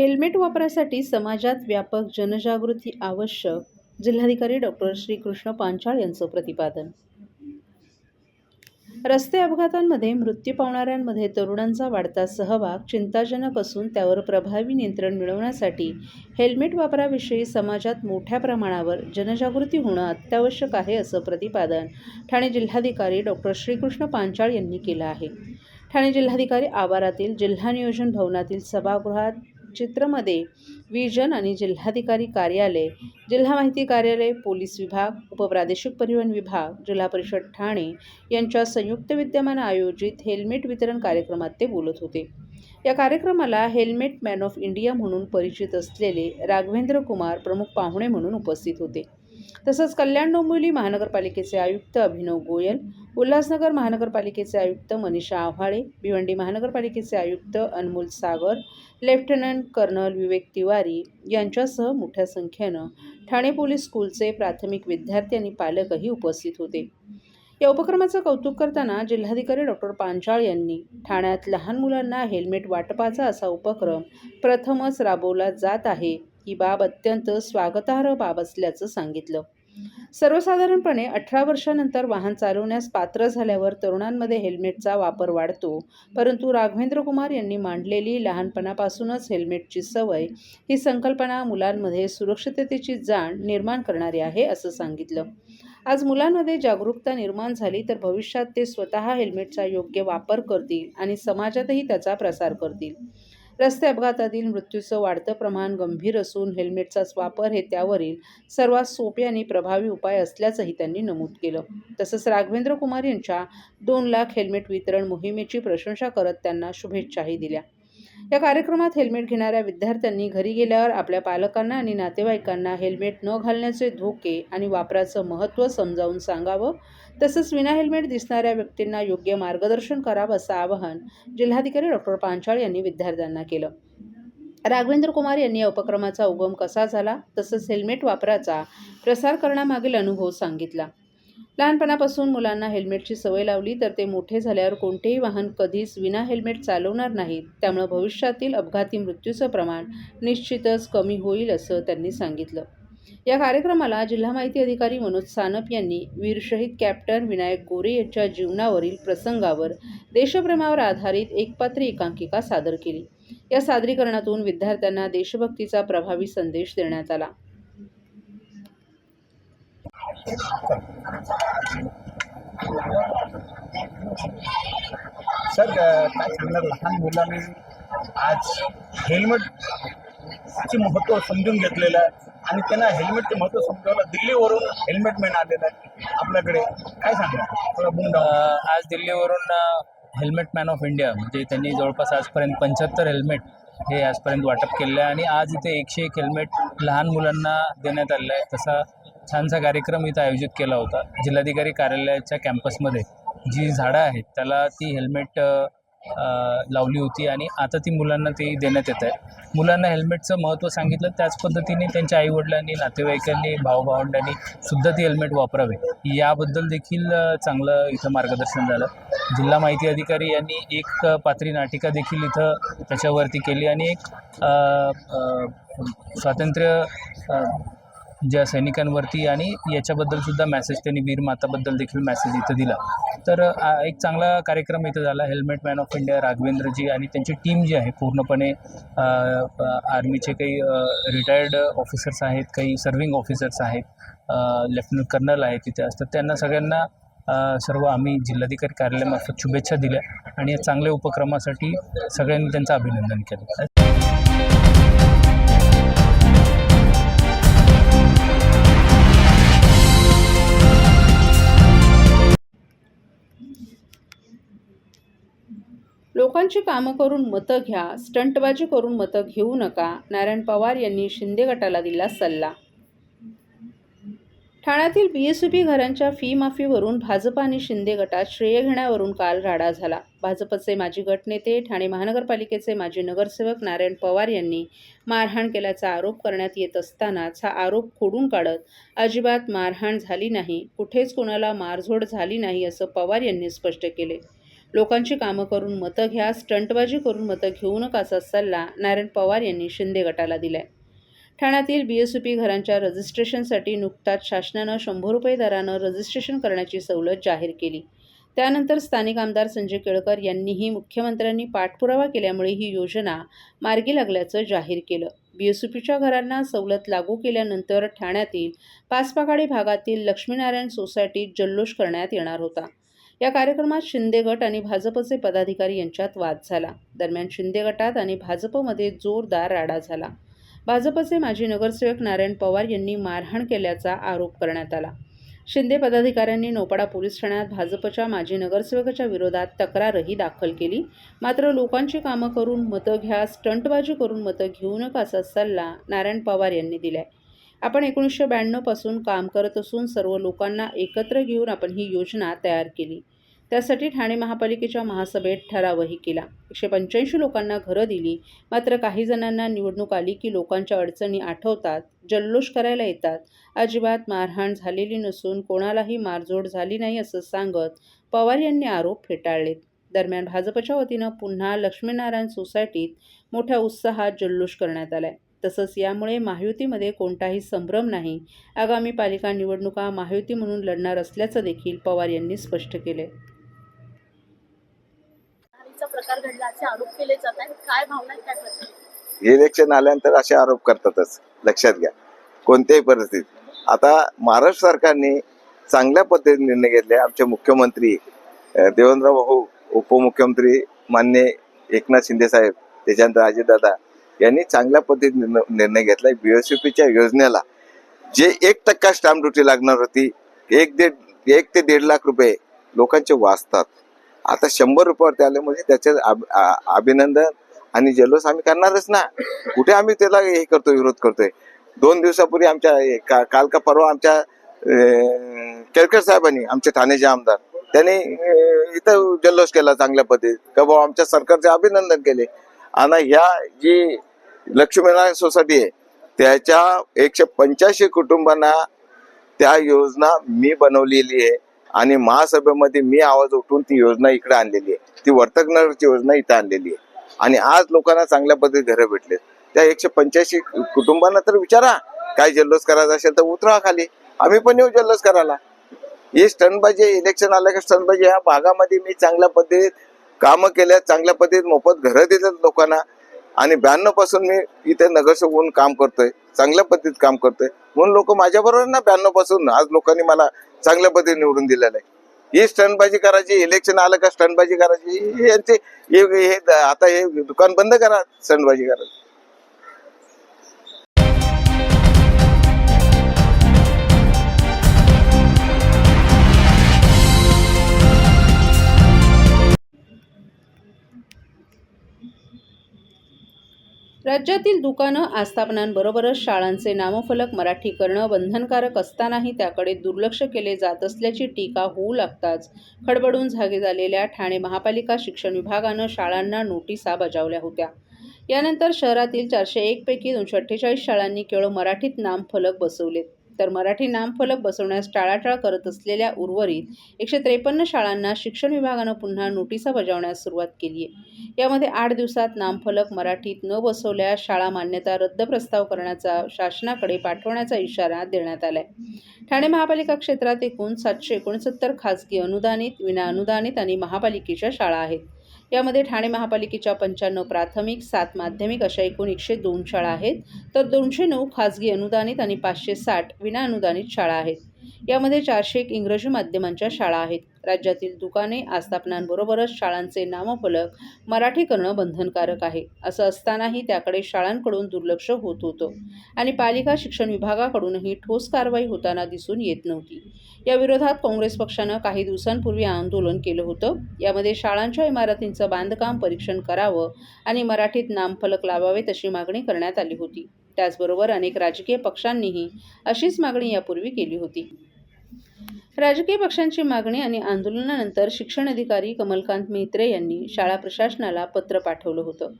Helmet वापरासाठी समाजात व्यापक जनजागृती आवश्यक जिल्हाधिकारी डॉक्टर श्रीकृष्ण पांचाळ यांचं प्रतिपादन. रस्ते अपघातांमध्ये मृत्यू पावणाऱ्यांमध्ये तरुणांचा वाढता सहभाग चिंताजनक असून त्यावर प्रभावी नियंत्रण मिळवण्यासाठी हेल्मेट वापराविषयी समाजात मोठ्या प्रमाणावर जनजागृती होणं अत्यावश्यक आहे असं प्रतिपादन ठाणे जिल्हाधिकारी डॉक्टर श्रीकृष्ण पांचाळ यांनी केलं आहे. ठाणे जिल्हाधिकारी आवारातील जिल्हा नियोजन भवनातील सभागृहात चित्रमध्ये विजन आणि जिल्हाधिकारी कार्यालय जिल्हा माहिती कार्यालय पोलीस विभाग उपप्रादेशिक परिवहन विभाग जिल्हा परिषद ठाणे यांच्या संयुक्त विद्यमान आयोजित हेल्मेट वितरण कार्यक्रमात ते बोलत होते. या कार्यक्रमाला हेल्मेट मॅन ऑफ इंडिया म्हणून परिचित असलेले राघवेंद्र कुमार प्रमुख पाहुणे म्हणून उपस्थित होते. तसंच कल्याण डोंबिवली महानगरपालिकेचे आयुक्त अभिनव गोयल उल्हासनगर महानगरपालिकेचे आयुक्त मनीषा आव्हाळे भिवंडी महानगरपालिकेचे आयुक्त अनमोल सागर लेफ्टनंट कर्नल विवेक तिवारी यांच्यासह मोठ्या संख्येनं ठाणे पोलीस स्कूलचे प्राथमिक विद्यार्थी आणि पालकही उपस्थित होते. या उपक्रमाचं कौतुक करताना जिल्हाधिकारी डॉक्टर पांचाळ यांनी ठाण्यात लहान मुलांना हेल्मेट वाटपाचा असा उपक्रम प्रथमच राबवला जात आहे. ही बाब अत्यंत स्वागतार्ह बाब असल्याचं सांगितलं. सर्वसाधारणपणे अठरा वर्षानंतर वाहन चालवण्यास पात्र झाल्यावर तरुणांमध्ये हेल्मेटचा वापर वाढतो. परंतु राघवेंद्र कुमार यांनी मांडलेली लहानपणापासूनच हेल्मेटची सवय ही संकल्पना मुलांमध्ये सुरक्षिततेची जाण निर्माण करणारी आहे असं सांगितलं. आज मुलांमध्ये जागरूकता निर्माण झाली तर भविष्यात ते स्वतः हेल्मेटचा योग्य वापर करतील आणि समाजातही त्याचा प्रसार करतील. रस्ते अपघातातील मृत्यूचं वाढतं प्रमाण गंभीर असून हेल्मेटचाच वापर हे त्यावरील सर्वात सोपे आणि प्रभावी उपाय असल्याचंही त्यांनी नमूद केलं. तसंच राघवेंद्र कुमार यांच्या दोन लाख हेल्मेट वितरण मोहिमेची प्रशंसा करत त्यांना शुभेच्छाही दिल्या. या कार्यक्रमात हेल्मेट घेणाऱ्या विद्यार्थ्यांनी घरी गेल्यावर आपल्या पालकांना आणि नातेवाईकांना हेल्मेट न घालण्याचे धोके आणि वापराचं महत्त्व समजावून सांगावं. तसंच विना हेल्मेट दिसणाऱ्या व्यक्तींना योग्य मार्गदर्शन करावं असं आवाहन जिल्हाधिकारी डॉक्टर पांचाळ यांनी विद्यार्थ्यांना केलं. राघवेंद्र कुमार यांनी या उपक्रमाचा उगम कसा झाला? तसंच हेल्मेट वापराचा प्रसार करण्यामागील अनुभव सांगितला. लहानपणापासून मुलांना हेल्मेटची सवय लावली तर ते मोठे झाल्यावर कोणतेही वाहन कधीच विना हेल्मेट चालवणार नाहीत. त्यामुळं भविष्यातील अपघाती मृत्यूचं प्रमाण निश्चितच कमी होईल असं त्यांनी सांगितलं. या कार्यक्रमाला जिल्हा माहिती अधिकारी मनोज सानप यांनी वीरशहीद कॅप्टन विनायक गोरे यांच्या जीवनावरील प्रसंगावर देशप्रेमावर आधारित एकपात्री एकांकिका सादर केली. या सादरीकरणातून विद्यार्थ्यांना देशभक्तीचा प्रभावी संदेश देण्यात आला. सर काय सांगणार? लहान मुलांनी आज हेल्मेटचे महत्त्व समजून घेतलेलं आहे आणि त्यांना हेल्मेटचे महत्त्व समजावलं दिल्लीवरून हेल्मेट मॅन आलेलं आहे आपल्याकडे. काय सांगणार? आज दिल्लीवरून हेल्मेट मॅन ऑफ इंडिया म्हणजे त्यांनी जवळपास आजपर्यंत पंच्याहत्तर हेल्मेट हे आजपर्यंत वाटप केलेलं आहे आणि आज इथे एकशे एक हेल्मेट लहान मुलांना देण्यात आलेलं आहे. तसा छानसा कार्यक्रम इथं आयोजित केला होता. जिल्हाधिकारी कार्यालयाच्या कॅम्पसमध्ये जी झाडं आहेत त्याला ती हेल्मेट लावली होती आणि आता ती मुलांना ती देण्यात येत आहे मुलांना हेल्मेटचं महत्त्व सांगितलं त्याच पद्धतीने त्यांच्या आईवडिलांनी नातेवाईकांनी भाऊभावंडांनी सुद्धा ती हेल्मेट वापरावे. याबद्दल देखील चांगलं इथं मार्गदर्शन झालं. जिल्हा माहिती अधिकारी यांनी एक पात्री नाटिका देखील इथं त्याच्यावरती केली आणि एक स्वातंत्र्य ज्या सैनिकांवरती आणि याच्याबद्दलसुद्धा मॅसेज त्यांनी वीर माताबद्दल देखील मॅसेज इथं दिला. तर एक चांगला कार्यक्रम इथं झाला helmet man of India Raghavendraji आणि त्यांची टीम जी आहे पूर्णपणे आर्मीचे काही रिटायर्ड ऑफिसर्स आहेत काही सर्विंग ऑफिसर्स आहेत लेफ्टनंट कर्नल आहेत तिथे असतात त्यांना सगळ्यांना सर्व आम्ही जिल्हाधिकारी कार्यालयामार्फत शुभेच्छा दिल्या आणि या चांगल्या उपक्रमासाठी सगळ्यांनी त्यांचं अभिनंदन केलं. लोकांची कामं करून मतं घ्या स्टंटबाजी करून मतं घेऊ नका नारायण पवार यांनी शिंदे गटाला दिला सल्ला. ठाण्यातील बी एस पी घरांच्या फी माफीवरून भाजप आणि शिंदे गटात श्रेय घेण्यावरून काल राडा झाला. भाजपचे माजी गटनेते ठाणे महानगरपालिकेचे माजी नगरसेवक नारायण पवार यांनी मारहाण केल्याचा आरोप करण्यात येत असतानाच हा आरोप खोडून काढत अजिबात मारहाण झाली नाही कुठेच कोणाला मारझोड झाली नाही असं पवार यांनी स्पष्ट केले. लोकांची कामं करून मतं घ्या स्टंटबाजी करून मतं घेऊ नका असा सल्ला नारायण पवार यांनी शिंदे गटाला दिलाय. ठाण्यातील बी एस पी घरांच्या रजिस्ट्रेशनसाठी नुकताच शासनानं शंभर रुपये दरानं रजिस्ट्रेशन करण्याची सवलत जाहीर केली. त्यानंतर स्थानिक आमदार संजय केळकर यांनीही मुख्यमंत्र्यांनी पाठपुरावा केल्यामुळे ही योजना मार्गी लागल्याचं जाहीर केलं. बीएसयूपीच्या घरांना सवलत लागू केल्यानंतर ठाण्यातील पाचपाकाडी भागातील लक्ष्मीनारायण सोसायटीत जल्लोष करण्यात येणार होता. या कार्यक्रमात शिंदे गट आणि भाजपचे पदाधिकारी यांच्यात वाद झाला. दरम्यान शिंदे गटात आणि भाजपमध्ये जोरदार राडा झाला. भाजपचे माजी नगरसेवक नारायण पवार यांनी मारहाण केल्याचा आरोप करण्यात आला. शिंदे पदाधिकाऱ्यांनी नोपाडा पोलीस ठाण्यात भाजपच्या माजी नगरसेवकाच्या विरोधात तक्रारही दाखल केली. मात्र लोकांची कामं करून मतं घ्या स्टंटबाजी करून मतं घेऊ नका असा सल्ला नारायण पवार यांनी दिलाय. आपण एकोणीसशे ब्याण्णवपासून काम करत असून सर्व लोकांना एकत्र घेऊन आपण ही योजना तयार केली. त्यासाठी ठाणे महापालिकेच्या महासभेत ठरावही केला. एकशे पंच्याऐंशी लोकांना घरं दिली. मात्र काही जणांना निवडणूक आली की लोकांच्या अडचणी आठवतात जल्लोष करायला येतात. अजिबात मारहाण झालेली नसून कोणालाही मारझोड झाली नाही असं सांगत पवार यांनी आरोप फेटाळलेत. दरम्यान भाजपच्या वतीनं पुन्हा लक्ष्मीनारायण सोसायटीत मोठ्या उत्साहात जल्लोष करण्यात आलाय. तसंच यामुळे महायुतीमध्ये कोणताही संभ्रम नाही. आगामी पालिका निवडणुका महायुती म्हणून लढणार असल्याचं देखील पवार यांनी स्पष्ट केले चा प्रकार घडला असे आरोप केले जात आहेत. काय भावना आहेत, काय प्रतिक्रिया इलेक्शन आल्यानंतर असे आरोप करतातच लक्षात घ्या. कोणत्याही परिस्थितीत. आता महाराष्ट्र सरकारने चांगल्या पद्धतीने निर्णय घेतले. आमचे मुख्यमंत्री देवेंद्र भाऊ उपमुख्यमंत्री मान्य एकनाथ शिंदे साहेब त्याच्यानंतर अजितदादा यांनी चांगल्या पद्धतीने निर्णय- निर्णय बीएसपीच्या योजनेला जे एक टक्का स्टॅम्प ड्युटी लागणार होती एक दीड एक ते दीड लाख रुपये लोकांचे वाचतात. आता शंभर रुपयावरती आले म्हणजे त्याचे अभिनंदन आणि जल्लोष आम्ही करणारच ना. कुठे आम्ही त्याला हे करतो विरोध करतोय? दोन दिवसापूर्वी आमच्या का- काल का परवा आमच्या केळकर साहेबांनी आमचे ठाण्याचे आमदार त्यांनी इथं जल्लोष केला चांगल्या पद्धतीत का भाऊ आमच्या सरकारचे अभिनंदन केले. आणि ह्या जी लक्ष्मीनारायण सोसायटी आहे. त्याच्या एकशे पंच्याऐंशी कुटुंबांना त्या योजना मी बनवलेली आहे आणि महासभेमध्ये मी आवाज उठून ती योजना इकडे आणलेली आहे. ती वर्तकनगरची योजना इथं आणलेली आहे. आणि आज लोकांना चांगल्या पद्धतीत घरं भेटलेत. त्या एकशे पंच्याऐंशी कुटुंबांना तर विचारा काय जल्लोष करायचा असेल तर उतरा खाली. आम्ही पण येऊ जल्लोष करायला. ही स्टनबाजी इलेक्शन आलं का स्टनबाजी ह्या भागामध्ये मी चांगल्या पद्धतीत कामं केल्यात चांगल्या पद्धतीत मोफत घरं दिलेत लोकांना. आणि ब्याण्णवपासून मी इथे नगरसेवक म्हणून काम करतोय चांगल्या पद्धतीत काम करतोय. म्हणून लोक माझ्या बरोबर ना ब्याण्णवपासून आज लोकांनी मला चांगल्या पद्धतीने निवडून दिलेलं आहे. ही स्टंटबाजी करायची इलेक्शन आलं का स्टंटबाजी करायची यांचे हे- आता हे दुकान बंद करा स्टंटबाजी करायची. राज्यातील दुकानं आस्थापनांबरोबरच शाळांचे नामफलक मराठी करणं बंधनकारक असतानाही त्याकडे दुर्लक्ष केले जात असल्याची टीका होऊ लागताच खडबडून जागे झालेल्या ठाणे महापालिका शिक्षण विभागानं शाळांना नोटिसा बजावल्या होत्या. यानंतर शहरातील चारशे एकपैकी दोनशे अठ्ठेचाळीस शाळांनी केवळ मराठीत नामफलक बसवलेत. तर मराठी नामफलक बसवण्यास टाळाटाळ करत असलेल्या उर्वरित एकशे त्रेपन्न शाळांना शिक्षण विभागानं पुन्हा नोटिसा बजावण्यास सुरुवात केली आहे यामध्ये आठ दिवसात नामफलक मराठीत न बसवल्यास शाळा मान्यता रद्द प्रस्ताव करण्याचा शासनाकडे पाठवण्याचा इशारा देण्यात आलाय. ठाणे महापालिका क्षेत्रात एकूण सातशे एकोणसत्तर खासगी अनुदानित विनाअनुदानित आणि महापालिकेच्या शाळा आहेत. यामध्ये ठाणे महापालिकेच्या पंच्याण्णव प्राथमिक सात माध्यमिक अशा एकूण एकशे दोन शाळा आहेत. तर दोनशे नऊ खाजगी अनुदानित आणि पाचशे साठ विनाअनुदानित शाळा आहेत. यामध्ये चारशे एक इंग्रजी माध्यमांच्या शाळा आहेत. राज्यातील दुकाने आस्थापनांबरोबरच शाळांचे नामफलक मराठी करणं बंधनकारक आहे. असं असतानाही त्याकडे शाळांकडून दुर्लक्ष होत होतं. आणि पालिका शिक्षण विभागाकडूनही ठोस कारवाई होताना दिसून येत नव्हती. या विरोधात काँग्रेस पक्षानं काही दिवसांपूर्वी आंदोलन केलं होतं. यामध्ये शाळांच्या इमारतींचं बांधकाम परीक्षण करावं आणि मराठीत नामफलक लावावेत अशी मागणी करण्यात आली होती. त्याचबरोबर अनेक राजकीय पक्षांनीही अशीच मागणी यापूर्वी केली होती. राजकीय पक्षांची मागणी आणि आंदोलनानंतर शिक्षण अधिकारी कमलकांत मेत्रे यांनी शाळा प्रशासनाला पत्र पाठवलं होतं.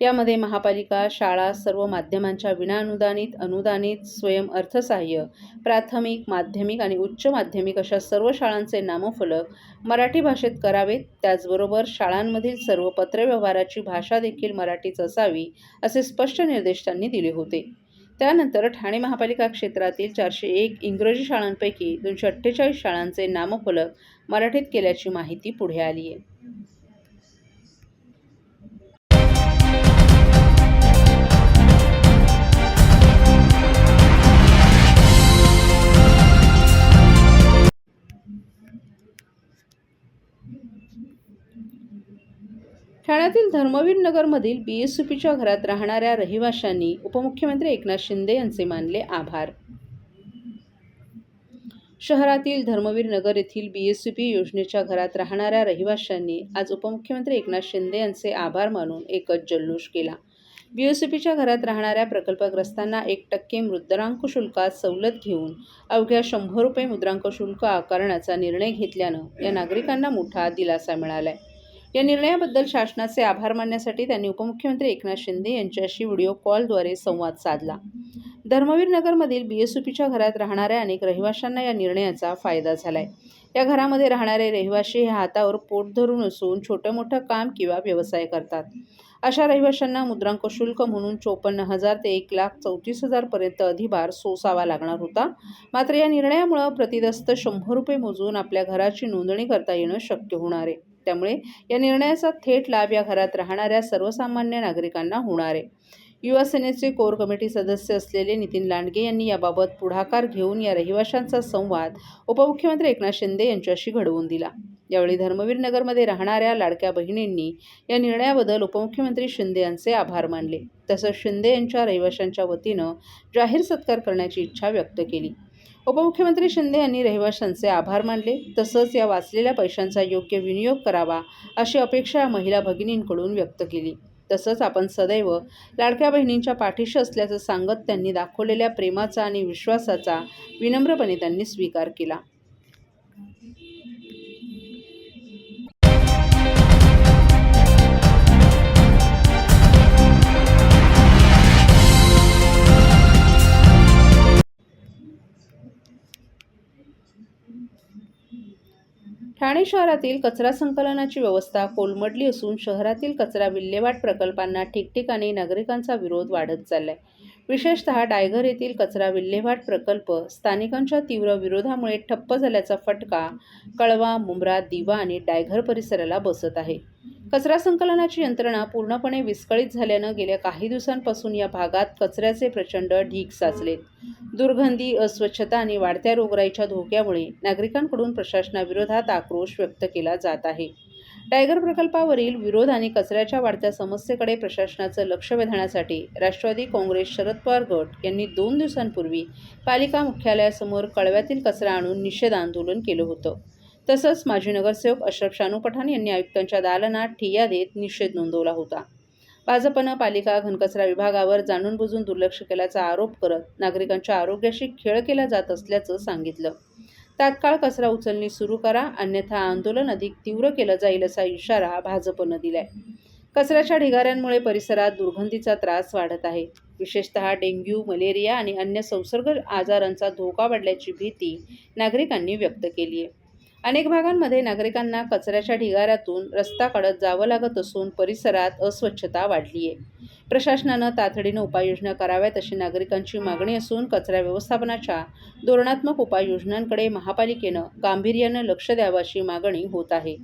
यामध्ये महापालिका शाळा सर्व माध्यमांच्या विनाअनुदानित अनुदानित स्वयं अर्थसहाय्य प्राथमिक माध्यमिक आणि उच्च माध्यमिक अशा सर्व शाळांचे नामफलक मराठी भाषेत करावेत. त्याचबरोबर शाळांमधील सर्व पत्रव्यवहाराची भाषा देखील मराठीच असावी असे स्पष्ट निर्देश त्यांनी दिले होते. त्यानंतर ठाणे महापालिका क्षेत्रातील चारशे एक इंग्रजी शाळांपैकी दोनशे अठ्ठेचाळीस शाळांचे नामफलक मराठीत केल्याची माहिती पुढे आली आहे ठाण्यातील धर्मवीर नगरमधील बी एस पीच्या घरात राहणाऱ्या रहिवाशांनी उपमुख्यमंत्री एकनाथ शिंदे यांचे मानले आभार. शहरातील धर्मवीर नगर येथील बी एस पी योजनेच्या घरात राहणाऱ्या रहिवाशांनी आज उपमुख्यमंत्री एकनाथ शिंदे यांचे आभार मानून एकच जल्लोष केला. बी एस पीच्या घरात राहणाऱ्या प्रकल्पग्रस्तांना एक टक्के मुद्रांक शुल्कात सवलत घेऊन अवघ्या शंभर रुपये मुद्रांक शुल्क आकारण्याचा निर्णय घेतल्यानं या नागरिकांना मोठा दिलासा मिळालाय. या निर्णयाबद्दल शासनाचे आभार मानण्यासाठी त्यांनी उपमुख्यमंत्री एकनाथ शिंदे यांच्याशी व्हिडिओ कॉलद्वारे संवाद साधला. धर्मवीर नगरमधील बीएसयूपीच्या घरात राहणाऱ्या अनेक रहिवाशांना या निर्णयाचा फायदा झालाय. या घरामध्ये राहणारे रहिवाशी हे हातावर पोट धरून असून छोटं मोठं काम किंवा व्यवसाय करतात. अशा रहिवाशांना मुद्रांक शुल्क म्हणून चोपन्न हजार ते एक लाख चौतीस हजारपर्यंत अधिभार सोसावा लागणार होता. मात्र या निर्णयामुळं प्रतिदस्त शंभर रुपये मोजून आपल्या घराची नोंदणी करता येणं शक्य होणार आहे. त्यामुळे या निर्णयाचा थेट लाभ या घरात राहणाऱ्या सर्वसामान्य नागरिकांना होणार आहे. युवा सेनेचे कोर कमिटी सदस्य असलेले नितीन लांडगे यांनी याबाबत पुढाकार घेऊन या रहिवाशांचा संवाद उपमुख्यमंत्री एकनाथ शिंदे यांच्याशी घडवून दिला. यावेळी धर्मवीर नगरमध्ये राहणाऱ्या लाडक्या बहिणींनी या निर्णयाबद्दल उपमुख्यमंत्री शिंदे यांचे आभार मानले. तसंच शिंदे यांच्या रहिवाशांच्या वतीनं जाहीर सत्कार करण्याची इच्छा व्यक्त केली. उपमुख्यमंत्री शिंदे यांनी रहिवाशांचे आभार मानले. तसंच या वाचलेल्या पैशांचा योग्य विनियोग करावा अशी अपेक्षा या महिला भगिनींकडून व्यक्त केली. तसंच आपण सदैव लाडक्या बहिणींच्या पाठीशी असल्याचं सांगत त्यांनी दाखवलेल्या प्रेमाचा आणि विश्वासाचा विनम्रपणे त्यांनी स्वीकार केला. ठाणे शहरातील कचरा संकलनाची व्यवस्था कोलमडली असून शहरातील कचरा विल्हेवाट प्रकल्पांना ठिकठिकाणी नागरिकांचा विरोध वाढत चाललाय. विशेषतः डायघर येथील कचरा विल्हेवाट प्रकल्प स्थानिकांच्या तीव्र विरोधामुळे ठप्प झाल्याचा फटका कळवा मुंब्रा दिवा आणि डायघर परिसराला बसत आहे. कचरा संकलनाची यंत्रणा पूर्णपणे विस्कळीत झाल्यानं गेल्या काही दिवसांपासून या भागात कचऱ्याचे प्रचंड ढीग साचलेत. दुर्गंधी अस्वच्छता आणि वाढत्या रोगराईच्या धोक्यामुळे नागरिकांकडून प्रशासनाविरोधात आक्रोश व्यक्त केला जात आहे. टायगर प्रकल्पावरील विरोध आणि कचऱ्याच्या वाढत्या समस्येकडे प्रशासनाचं लक्ष वेधण्यासाठी राष्ट्रवादी काँग्रेस शरद पवार गट यांनी दोन दिवसांपूर्वी पालिका मुख्यालयासमोर कळव्यातील कचरा आणून निषेध आंदोलन केलं होतं. तसंच माजी नगरसेवक अशरफ शानू पठाण यांनी आयुक्तांच्या दालनात ठिय्या देत निषेध नोंदवला होता. भाजपनं पालिका घनकचरा विभागावर जाणून बुजून दुर्लक्ष केल्याचा आरोप करत नागरिकांच्या आरोग्याशी खेळ केला जात असल्याचं सांगितलं. तात्काळ कचरा उचलणी सुरू करा अन्यथा आंदोलन अधिक तीव्र केलं जाईल असा इशारा भाजपनं दिलाय. कचऱ्याच्या ढिगाऱ्यांमुळे परिसरात दुर्गंधीचा त्रास वाढत आहे. विशेषतः डेंग्यू मलेरिया आणि अन्य संसर्ग आजारांचा धोका वाढल्याची भीती नागरिकांनी व्यक्त केली आहे अनेक भागांमध्ये नागरिकांना कचऱ्याच्या ढिगाऱ्यातून रस्ता काढत जावं लागत असून परिसरात अस्वच्छता वाढली आहे प्रशासनानं तातडीनं उपाययोजना कराव्यात अशी नागरिकांची मागणी असून कचरा व्यवस्थापनाच्या धोरणात्मक उपाययोजनांकडे महापालिकेनं गांभीर्यानं लक्ष द्यावं अशी मागणी होत आहे.